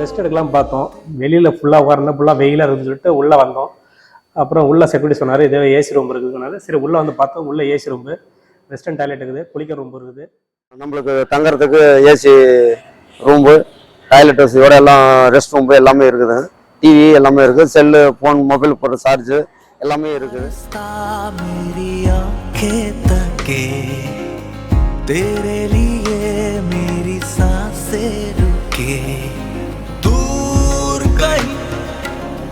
Rest எடுக்கலாம் பார்த்தோம் வெளியில் ஃபுல்லாக உட்கார்ந்தா ஃபுல்லாக வெயிலாக இருக்குன்னு சொல்லிட்டு உள்ளே வந்தோம் அப்புறம் உள்ள செக்யூரிட்டி சொன்னார் இதே ஏசி ரூம் இருக்குதுனால சரி உள்ளே வந்து பார்த்தோம் உள்ள ஏசி ரூம்பு வெஸ்டர்ன் டாய்லெட் இருக்குது குளிக்க ரூம் இருக்குது நம்மளுக்கு தங்குறதுக்கு ஏசி ரூம்பு டாய்லெட் வசதியோட எல்லாம் ரெஸ்ட் ரூம்பு எல்லாமே இருக்குது டிவி எல்லாமே இருக்குது செல்லு ஃபோன் மொபைல் போடுற சார்ஜு எல்லாமே இருக்குது रास्ता मेरी आंखें तके तेरे लिए मेरी सांसें रुके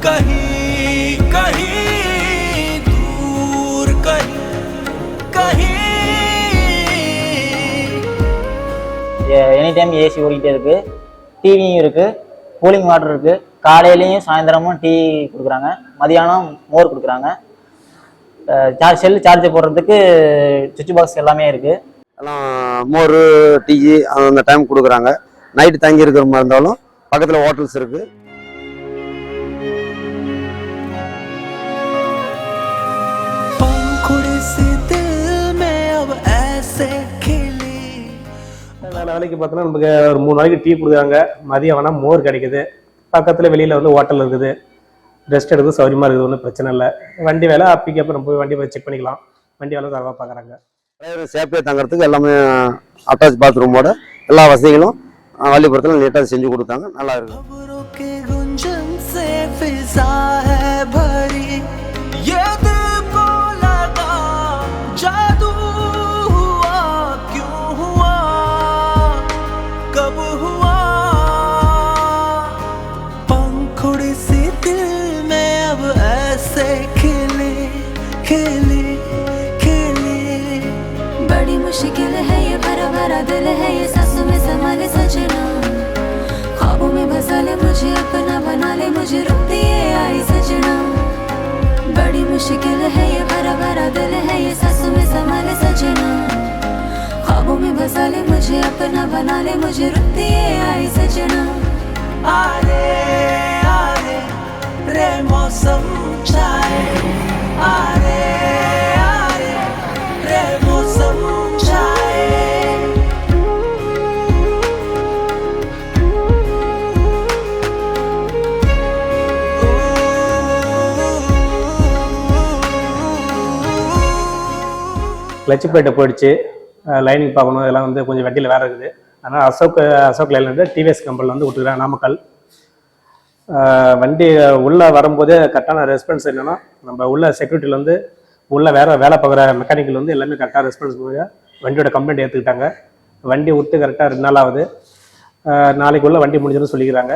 कहीं कहीं दूर कहीं कहीं எனி டைம் ஏசி ஓடிட்டே இருக்கு டிவியும் இருக்கு கூலிங் வாட்டர் இருக்கு காலையிலயும் சாயந்தரமும் டீ கொடுக்குறாங்க மதியானம் மோர் கொடுக்குறாங்க சார்ஜ் செல் சார்ஜ் போடுறதுக்கு சுவிட்ச் பாக்ஸ் எல்லாமே இருக்கு எல்லாம் மோர் டீ அந்த டைம் கொடுக்குறாங்க நைட்டு தங்கி இருக்கிற மாதிரி இருந்தாலும் பக்கத்தில் ஹோட்டல்ஸ் இருக்குது வேலை வேலைக்கு பார்த்தோன்னா நமக்கு ஒரு மூணு நாளைக்கு டீ கொடுக்குறாங்க. மதியம் வேணால் மோர் கிடைக்குது. பக்கத்தில் வெளியில் வந்து ஹோட்டல் இருக்குது. ரெஸ்ட் எடுக்கிறது சௌரியமாக இருக்குது ஒன்றும் பிரச்சனை இல்லை. வண்டி வேலை அப்பிக்கு அப்புறம் போய் வண்டி போய் செக் பண்ணிக்கலாம். வண்டி வேலை தரவா பார்க்குறாங்க டிரைவர் சேஃப்டியாக தங்குறதுக்கு எல்லாமே அட்டாச் பாத்ரூமோட எல்லா வசதிகளும் அஹ், வள்ளிபுரத்தில் நீட்டாக செஞ்சு கொடுத்தாங்க. நல்லா இருக்குது दिल में अब ऐसे खिले खिले खिले। बड़ी मुश्किल है ये भरा भरा दिल है ये सांसों में संभाले सजना। ख्वाबों में बसा ले मुझे अपना बना ले मुझे रुक दिए आई सजना। बड़ी मुश्किल है ये भरा भरा दिल है ये सांसों में संभाले सजना। ख्वाबों में बसा ले मुझे अपना बना ले मुझे रुक दिए आई सजना। आरे கிளச்சு பேட்டை போயிடுச்சு லைனிங் பார்க்கணும். இதெல்லாம் வந்து கொஞ்சம் வண்டியில் வேறு இருக்குது. ஆனால் அசோக் அசோக் லைனில் இருந்து டிவிஎஸ் கம்பெனியில் வந்து விட்டுக்கிறேன் நாமக்கல். வண்டி உள்ளே வரும்போதே கரெக்டான ரெஸ்பான்ஸ் என்னென்னா நம்ம உள்ள செக்யூரிட்டிலேருந்து உள்ளே உள்ள வேற வேலை பார்க்குற மெக்கானிக்கல் வந்து எல்லாமே கரெக்டாக ரெஸ்பான்ஸ் பண்ணி வண்டியோட கம்ப்ளைண்ட் ஏற்றுக்கிட்டாங்க வண்டி விட்டு கரெக்டாக ரெண்டு நாள் ஆகுது. நாளைக்குள்ளே வண்டி முடிஞ்சிடும் சொல்லிக்கிறாங்க.